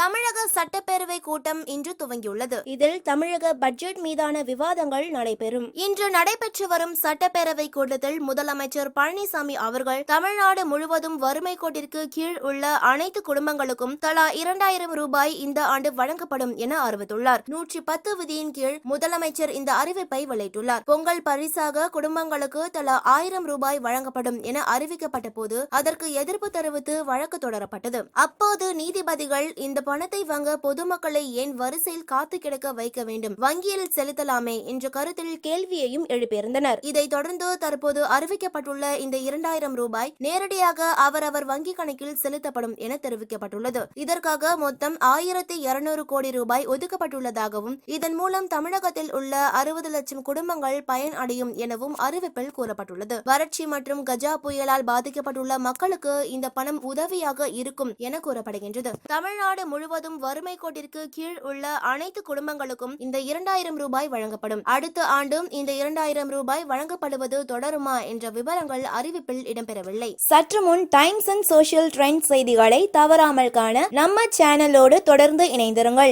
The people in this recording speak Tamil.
தமிழக சட்டப்பேரவை கூட்டம் இன்று துவங்கியுள்ளது. இதில் தமிழக பட்ஜெட் மீதான விவாதங்கள் நடைபெறும். இன்று நடைபெற்று வரும் சட்டப்பேரவை கூட்டத்தில் முதலமைச்சர் பழனிசாமி அவர்கள் தமிழ்நாடு முழுவதும் வறுமை கோட்டிற்கு கீழ் உள்ள அனைத்து குடும்பங்களுக்கும் தலா இரண்டாயிரம் ரூபாய் இந்த ஆண்டு வழங்கப்படும் என அறிவித்துள்ளார். நூற்றி பத்து விதியின் கீழ் முதலமைச்சர் இந்த அறிவிப்பை வெளியிட்டுள்ளார். பொங்கல் பரிசாக குடும்பங்களுக்கு தலா ஆயிரம் ரூபாய் வழங்கப்படும் என அறிவிக்கப்பட்ட போது அதற்கு எதிர்ப்பு தெரிவித்து வழக்கு தொடரப்பட்டது. அப்போது நீதிபதிகள் இந்த பணத்தை வாங்க பொதுமக்களை ஏன் வரிசையில் காத்து கிடக்க வைக்க வேண்டும்? வங்கியில் செலுத்தலாமே என்ற கருத்தில் கேள்வியையும் எழுப்பியிருந்தனர். இதைத் தொடர்ந்து தற்போது அறிவிக்கப்பட்டுள்ள இந்த இரண்டாயிரம் ரூபாய் நேரடியாக அவரவர் வங்கி கணக்கில் செலுத்தப்படும் என தெரிவிக்கப்பட்டுள்ளது. இதற்காக மொத்தம் ஆயிரத்தி இருநூறு கோடி ரூபாய் ஒதுக்கப்பட்டுள்ளதாகவும் இதன் மூலம் தமிழகத்தில் உள்ள அறுபது லட்சம் குடும்பங்கள் பயன் அடையும் எனவும் அறிவிப்பில் கூறப்பட்டுள்ளது. வறட்சி மற்றும் கஜா புயலால் பாதிக்கப்பட்டுள்ள மக்களுக்கு இந்த பணம் உதவியாக இருக்கும் என கூறப்படுகின்றது. தமிழ்நாடு முழுவதும் வறுமை கோட்டிற்கு கீழ் உள்ள அனைத்து குடும்பங்களுக்கும் இந்த இரண்டாயிரம் ரூபாய் வழங்கப்படும். அடுத்த ஆண்டும் இந்த இரண்டாயிரம் ரூபாய் வழங்கப்படுவது தொடருமா என்ற விவரங்கள் அறிவிப்பில் இடம்பெறவில்லை. சற்று முன் டைம்ஸ் அண்ட் சோஷியல் ட்ரெண்ட் செய்திகளை தவறாமல் காண நம்ம சேனலோடு தொடர்ந்து இணைந்திருங்கள்.